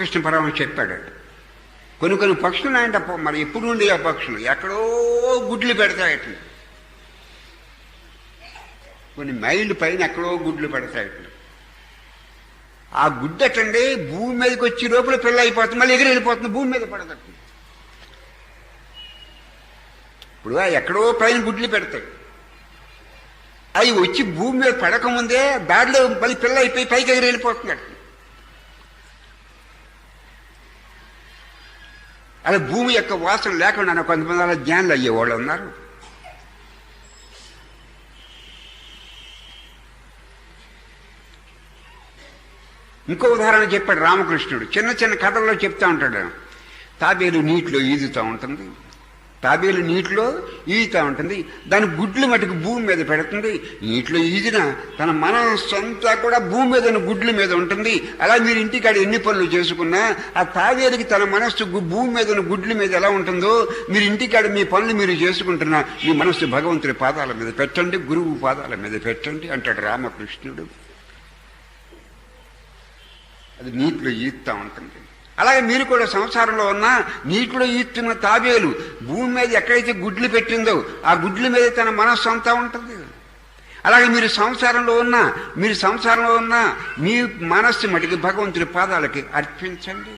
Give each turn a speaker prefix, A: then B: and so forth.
A: రామకృష్ణ పరమహంస చెప్పాడు. కొన్ని కొన్ని పక్షులు ఆయన మరి ఎప్పుడు ఉండే ఆ పక్షులు? ఎక్కడో గుడ్లు పెడతాయట కొన్ని మైళ్ళు పైన ఎక్కడో గుడ్లు పెడతాయట ఆ గుడ్డు అటండి భూమి మీదకి వచ్చి లోపల పిల్ల అయిపోతుంది మళ్ళీ ఎగిరి వెళ్ళిపోతుంది భూమి మీద పడదట ఇప్పుడు ఎక్కడో పైన గుడ్లు పెడతాయి. అవి వచ్చి భూమి మీద పడకముందే దారిలో మళ్ళీ పిల్ల అయిపోయి పైకి ఎగిరి వెళ్ళిపోతుంది అలా భూమి యొక్క వాసన లేకుండా కొంతమంది అలా జ్ఞానులు అయ్యేవాళ్ళు ఉన్నారు. ఇంకో ఉదాహరణ చెప్పాడు రామకృష్ణుడు. చిన్న చిన్న కథల్లో చెప్తా ఉంటాడు. తాబేలు నీటిలో ఈదుతూ ఉంటుంది. తాబేలు నీటిలో ఈదుతూ ఉంటుంది. దాని గుడ్లు మటుకు భూమి మీద పెడుతుంది. నీటిలో ఈదిన తన మనస్సు అంతా కూడా భూమి మీద ఉన్న గుడ్ల మీద ఉంటుంది. అలా మీరు ఇంటికాడ ఎన్ని పనులు చేసుకున్నా ఆ తాబేలుకి తన మనస్సు గు- భూమి మీద ఉన్న గుడ్ల మీద ఎలా ఉంటుందో మీరు ఇంటికాడ మీ పనులు మీరు చేసుకుంటున్నా మీ మనస్సు భగవంతుడి పాదాల మీద పెట్టండి గురువు పాదాల మీద పెట్టండి అంటాడు రామకృష్ణుడు. అది నీటిలో ఈతూ ఉంటుంది. అలాగే మీరు కూడా సంసారంలో ఉన్న నీటిలో ఈత్తున్న తాబేలు భూమి మీద ఎక్కడైతే గుడ్లు పెట్టిందో ఆ గుడ్ల మీద తన మనస్సు అంతా ఉంటుంది. అలాగే మీరు సంసారంలో ఉన్నా మీరు సంసారంలో ఉన్నా మీ మనస్సు మటుకు భగవంతుడి పాదాలకి అర్పించండి.